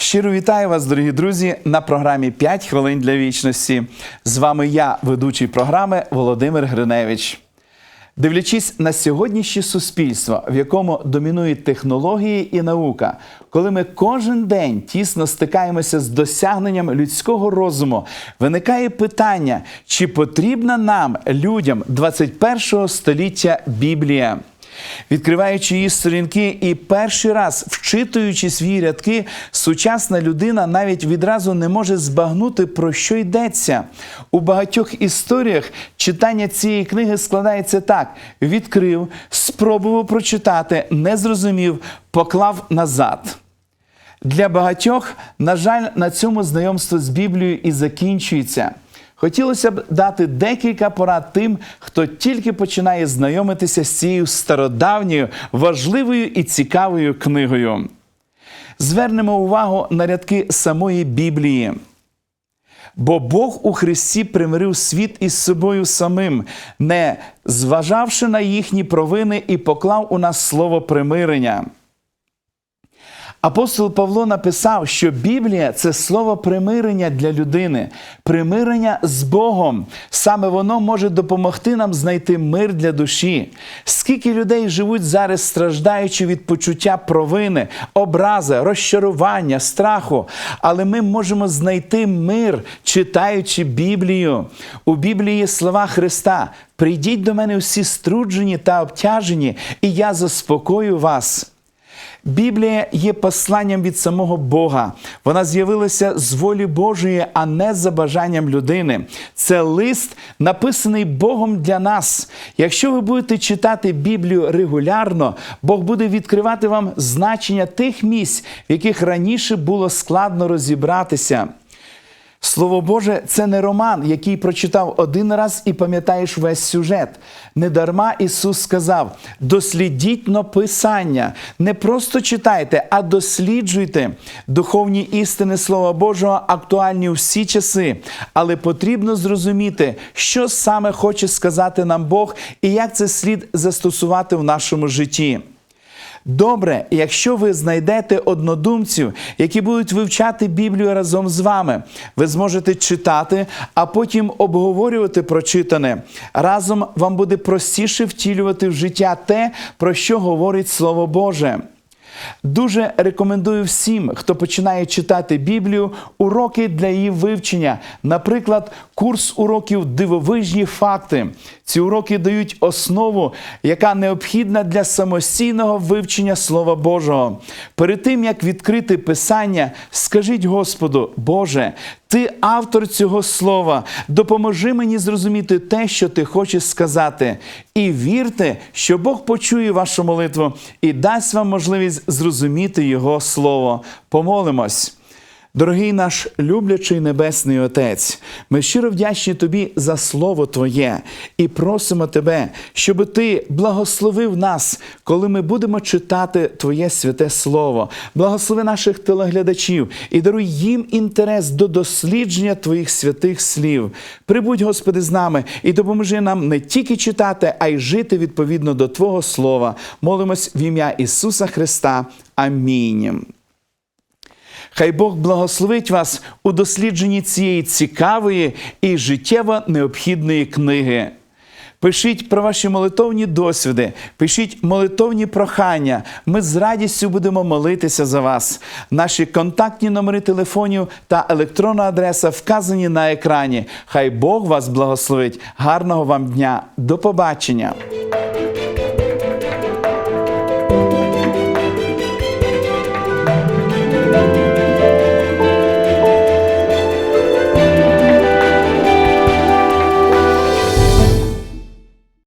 Щиро вітаю вас, дорогі друзі, на програмі «5 хвилин для вічності. З вами я, ведучий програми Володимир Гриневич. Дивлячись на сьогоднішнє суспільство, в якому домінують технології і наука, коли ми кожен день тісно стикаємося з досягненням людського розуму, виникає питання, чи потрібна нам, людям 21 століття Біблія? Відкриваючи її сторінки і перший раз вчитуючи свої рядки, сучасна людина навіть відразу не може збагнути, про що йдеться. У багатьох історіях читання цієї книги складається так: відкрив, спробував прочитати, не зрозумів, поклав назад. Для багатьох, на жаль, на цьому знайомство з Біблією і закінчується. Хотілося б дати декілька порад тим, хто тільки починає знайомитися з цією стародавньою, важливою і цікавою книгою. Звернемо увагу на рядки самої Біблії. Бо Бог у Христі примирив світ із собою самим, не зважавши на їхні провини, і поклав у нас слово примирення. Апостол Павло написав, що Біблія це слово примирення для людини, примирення з Богом. Саме воно може допомогти нам знайти мир для душі. Скільки людей живуть зараз, страждаючи від почуття провини, образи, розчарування, страху. Але ми можемо знайти мир, читаючи Біблію. У Біблії слова Христа: прийдіть до мене всі струджені та обтяжені, і я заспокою вас. Біблія є посланням від самого Бога. Вона з'явилася з волі Божої, а не за бажанням людини. Це лист, написаний Богом для нас. Якщо ви будете читати Біблію регулярно, Бог буде відкривати вам значення тих місць, в яких раніше було складно розібратися. Слово Боже, це не роман, який прочитав один раз і пам'ятаєш весь сюжет. Недарма Ісус сказав: дослідіть но Писання. Не просто читайте, а досліджуйте. Духовні істини Слова Божого актуальні всі часи, але потрібно зрозуміти, що саме хоче сказати нам Бог і як це слід застосувати в нашому житті. Добре, якщо ви знайдете однодумців, які будуть вивчати Біблію разом з вами, ви зможете читати, а потім обговорювати прочитане. Разом вам буде простіше втілювати в життя те, про що говорить Слово Боже. Дуже рекомендую всім, хто починає читати Біблію, уроки для її вивчення. Наприклад, курс уроків Дивовижні факти. Ці уроки дають основу, яка необхідна для самостійного вивчення Слова Божого. Перед тим як відкрити Писання, скажіть Господу, Боже, ти автор цього слова, допоможи мені зрозуміти те, що ти хочеш сказати. І вірте, що Бог почує вашу молитву і дасть вам можливість зрозуміти Його Слово. Помолимось. Дорогий наш люблячий Небесний Отець, ми щиро вдячні Тобі за Слово Твоє і просимо Тебе, щоб Ти благословив нас, коли ми будемо читати Твоє святе Слово. Благослови наших телеглядачів і даруй їм інтерес до дослідження Твоїх святих слів. Прибудь, Господи, з нами і допоможи нам не тільки читати, а й жити відповідно до Твого Слова. Молимось в ім'я Ісуса Христа. Амінь. Хай Бог благословить вас у дослідженні цієї цікавої і життєво необхідної книги. Пишіть про ваші молитовні досвіди, пишіть молитовні прохання. Ми з радістю будемо молитися за вас. Наші контактні номери телефонів та електронна адреса вказані на екрані. Хай Бог вас благословить. Гарного вам дня. До побачення!